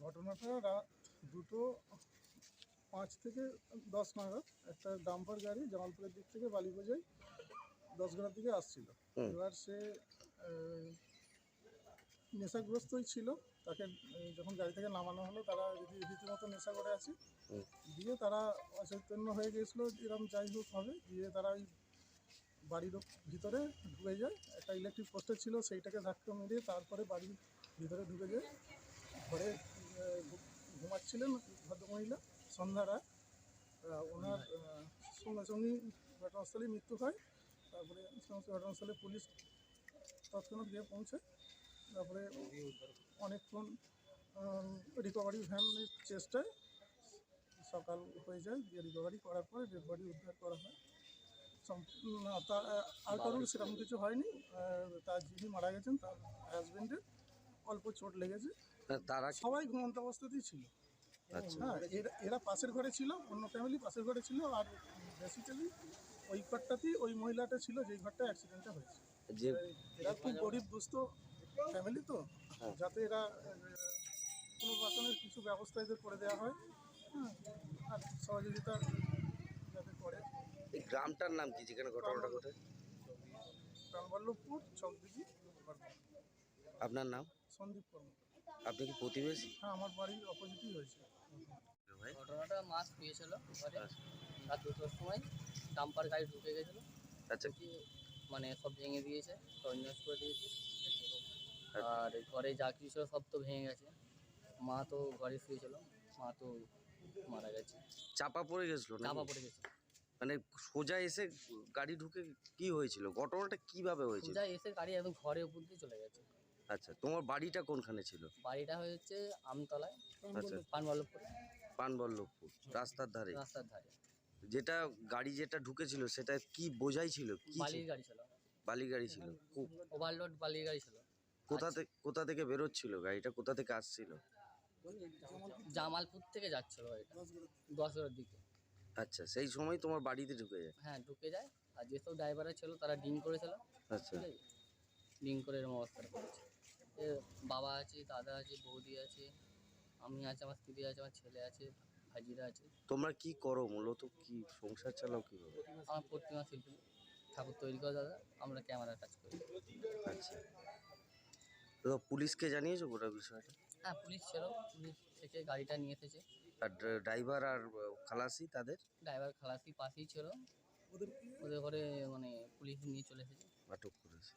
ঘটনাটা রাত দুটো পাঁচ থেকে দশ নাগাদ একটা ডাম্পার গাড়ি জামালপুরের দিক থেকে বালি বোঝাই দশগ্রাম দিকে আসছিল। হুম। এবার সে আহ, নেশাগ্রস্তই ছিল। তাকে আহ, যখন গাড়ি থেকে নামানো হলো তারা রীতি- রীতিমতো নেশা করে আছে। হুম। দিয়ে তারা অচৈতন্য হয়ে গেছিল এরকম যাই হোক হবে। দিয়ে তারা ওই বাড়ির ভিতরে ঢুকে যায়। একটা ইলেকট্রিক পোস্টার ছিল সেইটাকে ধাক্কা মেরে তারপরে বাড়ির ভিতরে ঢুকে যায় ঘরে ঘুমাচ্ছিলেন ভদ্রমহিলা, সন্ধ্যারা। ওনার সঙ্গে সঙ্গেই ঘটনাস্থলে মৃত্যু হয়। তারপরে সমস্ত ঘটনাস্থলে পুলিশ তৎক্ষণাৎ গিয়ে পৌঁছে। তারপরে অনেকক্ষণ রিকভারি ভ্যানের চেষ্টায় সকাল হয়ে যায়। দিয়ে রিকভারি করার পরে ডেড বডি উদ্ধার করা হয়। সম- না আর কারোর সেরকম কিছু হয়নি। তার যিনি মারা গেছেন, তার হাজবেন্ডের অল্প চোট লেগেছে। তারা সবাই ঘুমন্ত অবস্থাতেই ছিল। আচ্ছা। হ্যাঁ এরা এরা পাশের ঘরে ছিল অন্য ফ্যামিলি পাশের ঘরে ছিল আর বেসিক্যালি ওই ঘরটাতেই ওই মহিলাটা ছিল যেই ঘরটা অ্যাক্সিডেন্টটা হয়েছে। যে এরা খুব গরিব দুস্থ ফ্যামিলি তো হ্যাঁ। যাতে এরা আহ, কোনো বাসনের কিছু ব্যবস্থা এদের করে দেওয়া হয়। হ্যাঁ আর সহযোগিতা যাতে করে। এই গ্রামটার নাম কি যেখানে ঘটনাটা ঘটে? প্রাণবল্লভপুর চকদিঘি আপনার নাম? সন্দীপ কর্ম আপনি কি প্রতিবেশী? হ্যাঁ আমার বাড়ির অপোজিটই হয়েছে ভাই? ঘটনাটা মাছ পেয়েছিল ঘরে। রাত দুটোর সময় ডাম্পার গাড়ি ঢুকে গেছিল। আচ্ছা। কি মানে সব ভেঙে দিয়েছে তৈনাশ করে দিয়েছে। আর ঘরে যা কিছু সব তো ভেঙে গেছে। মা তো ঘরে শুয়েছিল মা তো মারা গেছে। চাপা পড়ে গেছিল চাপা পড়ে গেছে। মানে সোজা এসে গাড়ি ঢুকে কি হয়েছিল? ঘটনাটা কীভাবে হয়েছিল? সোজা এসে গাড়ি একদম ঘরের উপর দিয়ে চলে গেছে। আচ্ছা তোমার বাড়িটা কোনখানে ছিল? বাড়িটা হচ্ছে আমতলায় আচ্ছা। পানবল্লভপুরে। পানবল্লভপুর রাস্তার ধারে? রাস্তার ধারে। যেটা গাড়ি যেটা ঢুকেছিল সেটা কি বোঝাই ছিল? কি বালির গাড়ি ছিল। বালি গাড়ি ছিল ওভারলোড বালির গাড়ি ছিল। কোথা থেকে কোথা থেকে বেরোচ্ছিল গাড়িটা? কোথা থেকে আসছিল? জামালপুর থেকে যাচ্ছিল গাড়িটা দশটার দিকে। আচ্ছা সেই সময় তোমার বাড়িতে ঢুকে যায়? হ্যাঁ ঢুকে যায়। আর যেসব ড্রাইভাররা ছিল তারা ডিং করেছিল। আচ্ছা। ঠিক আছে? ডিং করে এরকম অবস্থাটা করেছে বাবা আছে দাদা আছে বৌদি আছে আমি আছে আমার স্ত্রী আছে আমার ছেলে আছে ভাজিরা আছে। তোমরা কি করো? মূলত কি সংসার চালাও কি করো আমার প্রতিমা শিল্পী ঠাকুর তৈরি করে দাদা। আমরা ক্যামেরার কাজ করি। আচ্ছা। তো পুলিশকে জানিয়েছো গোটা বিষয়টা? হ্যাঁ পুলিশ ছিল। পুলিশ থেকে গাড়িটা নিয়ে এসেছে। আর ড্রা- ড্রাইভার আর খালাসি তাদের? ড্রাইভার খালাসি পাশেই ছিল। ওদের ঘরে মানে পুলিশ নিয়ে চলে এসেছে। আটক করেছে।